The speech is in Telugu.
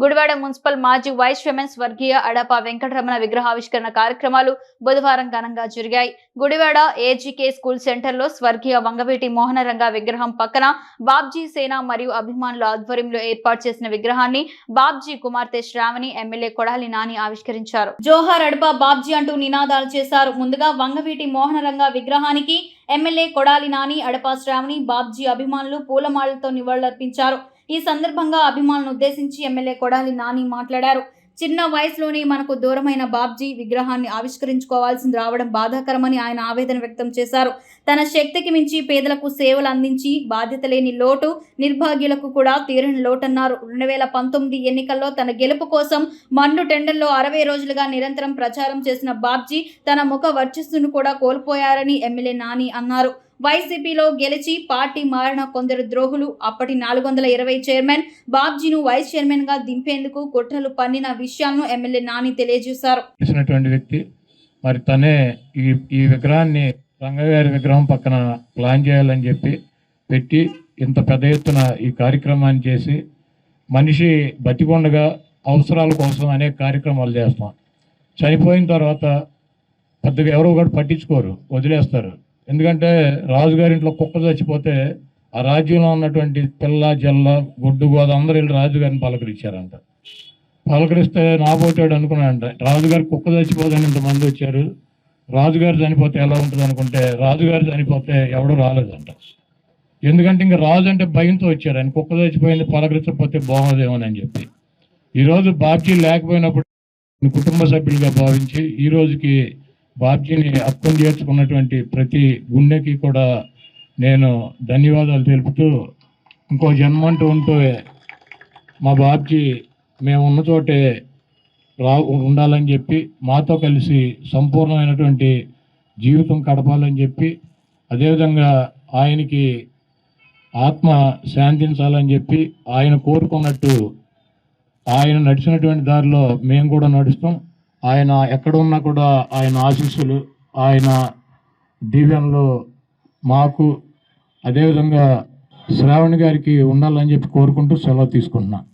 గుడివాడ మున్సిపల్ మాజీ వైస్ చైర్మన్ స్వర్గీయ అడప వెంకటరమణ విగ్రహావిష్కరణ కార్యక్రమాలు బుధవారం ఘనంగా జరిగాయి. గుడివాడ ఏజీకే స్కూల్ సెంటర్లో స్వర్గీయ వంగవీటి మోహనరంగ విగ్రహం పక్కన బాబ్జీ సేన మరియు అభిమానుల ఆధ్వర్యంలో ఏర్పాటు చేసిన విగ్రహాన్ని బాబ్జీ కుమార్తె శ్రావణి ఎమ్మెల్యే కొడాలి నాని ఆవిష్కరించారు. జోహార్ అడప బాబ్జీ అంటూ నినాదాలు చేశారు. ముందుగా వంగవీటి మోహనరంగ విగ్రహానికి ఎమ్మెల్యే కొడాలి నాని అడప శ్రావణి బాబ్జీ అభిమానులు పూలమాలతో నివాళులర్పించారు. ఈ సందర్భంగా అభిమానులను ఉద్దేశించి ఎమ్మెల్యే కొడాలి నాని మాట్లాడారు. చిన్న వయసులోనే మనకు దూరమైన బాబ్జీ విగ్రహాన్ని ఆవిష్కరించుకోవాల్సింది రావడం బాధాకరమని ఆయన ఆవేదన వ్యక్తం చేశారు. తన శక్తికి మించి పేదలకు సేవలు అందించి బాధ్యత లేని లోటు నిర్భాగ్యులకు కూడా తీరని లోటన్నారు. రెండు వేల పంతొమ్మిది ఎన్నికల్లో తన గెలుపు కోసం మండు టెండర్లో అరవై రోజులుగా నిరంతరం ప్రచారం చేసిన బాబ్జీ తన ముఖ వర్చస్సును కూడా కోల్పోయారని ఎమ్మెల్యే నాని అన్నారు. వైసీపీలో గెలిచి పార్టీ మారిన కొందరు ద్రోహులు అప్పటి నాలుగు వందల ఇరవై చైర్మన్ బాబ్జీను వైస్ చైర్మన్గా దింపేందుకు కుట్రలు పన్నిన విషయాలను ఎమ్మెల్యే నాని తెలియజేశారు. వ్యక్తి మరి తనే ఈ ఈ విగ్రహాన్ని రంగగారి విగ్రహం పక్కన ప్లాన్ చేయాలని చెప్పి పెట్టి ఇంత పెద్ద ఎత్తున ఈ కార్యక్రమాన్ని చేసి మనిషి బతికొండగా అవసరాల కోసం అనేక కార్యక్రమాలు చేస్తాం. చనిపోయిన తర్వాత పెద్దగా ఎవరో కూడా పట్టించుకోరు వదిలేస్తారు. ఎందుకంటే రాజుగారింట్లో కుక్క చచ్చిపోతే ఆ రాజ్యంలో ఉన్నటువంటి పిల్ల జల్ల గొడ్డు గోద అందరూ వెళ్ళి రాజుగారిని పలకరించారంట. పలకరిస్తే నాబోటాడు అనుకున్నాడంట రాజుగారి కుక్క చచ్చిపోదని ఇంతమంది వచ్చారు రాజుగారు చనిపోతే ఎలా ఉంటుంది అనుకుంటే రాజుగారు చనిపోతే ఎవడూ రాలేదంట. ఎందుకంటే ఇంకా రాజు అంటే భయంతో వచ్చారు ఆయన కుక్క చచ్చిపోయింది పలకరించకపోతే బాగోదేమోనని అని చెప్పి. ఈరోజు బాబ్జీ లేకపోయినప్పుడు కుటుంబ సభ్యులుగా భావించి ఈ రోజుకి బాబ్జీని అక్కుని చేర్చుకున్నటువంటి ప్రతి గుండెకి కూడా నేను ధన్యవాదాలు తెలుపుతూ ఇంకో జన్మంటూ ఉంటూ మా బాబ్జీ మేము ఉన్న చోటే రా ఉండాలని చెప్పి మాతో కలిసి సంపూర్ణమైనటువంటి జీవితం గడపాలని చెప్పి అదేవిధంగా ఆయనకి ఆత్మ శాంతించాలని చెప్పి ఆయన కోరుకున్నట్టు ఆయన నడిచినటువంటి దారిలో మేము కూడా నడుస్తాం. ఆయన ఎక్కడున్నా కూడా ఆయన ఆశీస్సులు ఆయన దీవెనలో మాకు అదేవిధంగా శ్రావణి గారికి ఉండాలని చెప్పి కోరుకుంటూ సెలవు తీసుకుంటున్నాను